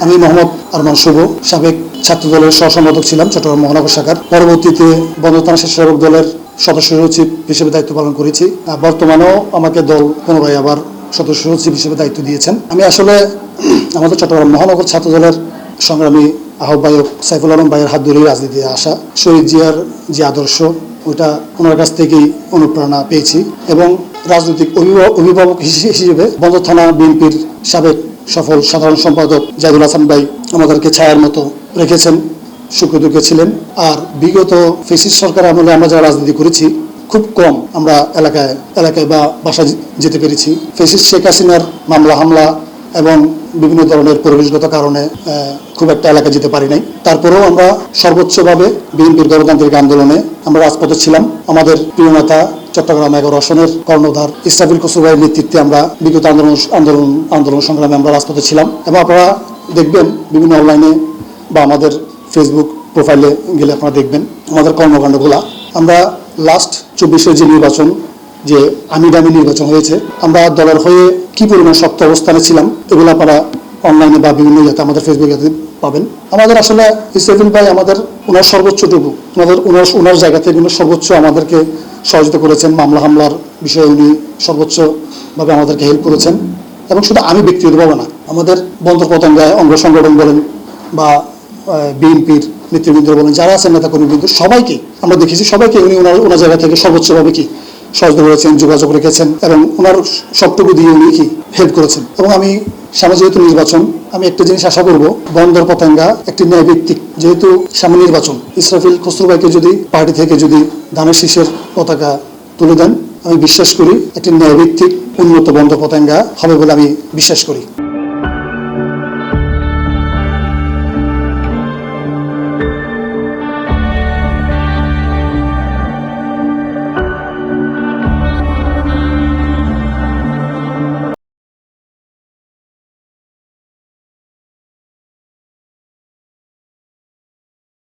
আমি মোহাম্মদ আরমান শুভ, সাবেক ছাত্র দলের সহসম্পাদক ছিলাম চট্টগ্রাম মহানগর শাখার। পরবর্তীতে বন্ধ থানা স্বেচ্ছাসেবক দলের সদস্য সচিব হিসেবে দায়িত্ব পালন করেছি। বর্তমানেও আমাকে দল পুনরায় আবার সদস্য সচিব হিসেবে দায়িত্ব দিয়েছেন। আমি আসলে আমাদের চট্টগ্রাম মহানগর ছাত্র দলের সংগ্রামী আহ্বায়ক সাইফুল আলম ভাইয়ের হাত ধরেই রাজনীতিতে আসা, শহীদ জিয়ার যে আদর্শ ওটা ওনার কাছ থেকেই অনুপ্রেরণা পেয়েছি। এবং রাজনৈতিক অভিভাবক অভিভাবক হিসে- হিসেবে বন্ধ থানা বিএনপির সাবেক সফল সাধারণ সম্পাদক জাহিদুল হাসান ভাই আমাদেরকে ছায়ার মতো রেখেছেন, সুখ দুঃখে ছিলেন। আর বিগত ফেসিস সরকার আমলে আমরা যারা রাজনীতি করেছি, খুব কম আমরা এলাকায় এলাকায় বা বাসা যেতে পেরেছি। ফেসিস শেখ হাসিনার মামলা, হামলা এবং বিভিন্ন ধরনের পরিবেশগত কারণে খুব একটা এলাকা যেতে পারি নাই। তারপরেও আমরা সর্বোচ্চভাবে বিএনপির গণতান্ত্রিক আন্দোলনে আমরা রাজপথে ছিলাম। আমাদের প্রিয় নেতা চট্টগ্রাম এগারো আসনের কর্ণধার ইস্টাফিল কসুবাইয়ের নেতৃত্বে আমরা বিগত আন্দোলন আন্দোলন আন্দোলন সংগ্রামে আমরা রাজপথে ছিলাম। এবং আপনারা দেখবেন বিভিন্ন অনলাইনে বা আমাদের ফেসবুক প্রোফাইলে গেলে আপনারা দেখবেন আমাদের কর্মকাণ্ডগুলা। আমরা লাস্ট চব্বিশের যে নির্বাচন, যে আমি দামি নির্বাচন হয়েছে, আমরা দলের হয়ে কি পরিমাণ শক্ত অবস্থানে ছিলাম, এগুলো আপনারা অনলাইনে বা বিভিন্ন ইয়েতে আমাদের ফেসবুক পাবেন। আমাদের আসলে ইসরাফিল ভাই আমাদের ওনার সর্বোচ্চটুকু ওনাদের ওনার ওনার জায়গা থেকে সর্বোচ্চ আমাদেরকে সহযোগিতা করেছেন, মামলা হামলার বিষয়ে উনি সর্বোচ্চভাবে আমাদেরকে হেল্প করেছেন এবং শুধু আমি ব্যক্তিগত ব্যক্তিগতভাবে না, আমাদের বন্ধ পতঙ্গায় অঙ্গ সংগঠন বলেন বা বিএনপির নেতৃবৃন্দ বলেন, যারা আছেন নেতা কর্মীবৃন্দ সবাইকে আমরা দেখেছি, সবাইকে উনি ওনার ওনার জায়গা থেকে সর্বোচ্চভাবে কি সহযোগিতা করেছেন, যোগাযোগ রেখেছেন এবং ওনার সবটুকু দিয়ে উনি কি হেল্প করেছেন। এবং আমি সামনে যেহেতু নির্বাচন, আমি একটা জিনিস আশা করব, বন্দর পতঙ্গা একটি ন্যায় ভিত্তিক, যেহেতু সামনে নির্বাচন, ইসরাফিল খসরুভাইকে যদি, পার্টি থেকে যদি ধানের শীষের পতাকা তুলে দেন, আমি বিশ্বাস করি একটি ন্যায়ভিত্তিক উন্নত বন্দর পতাঙ্গা হবে বলে আমি বিশ্বাস করি।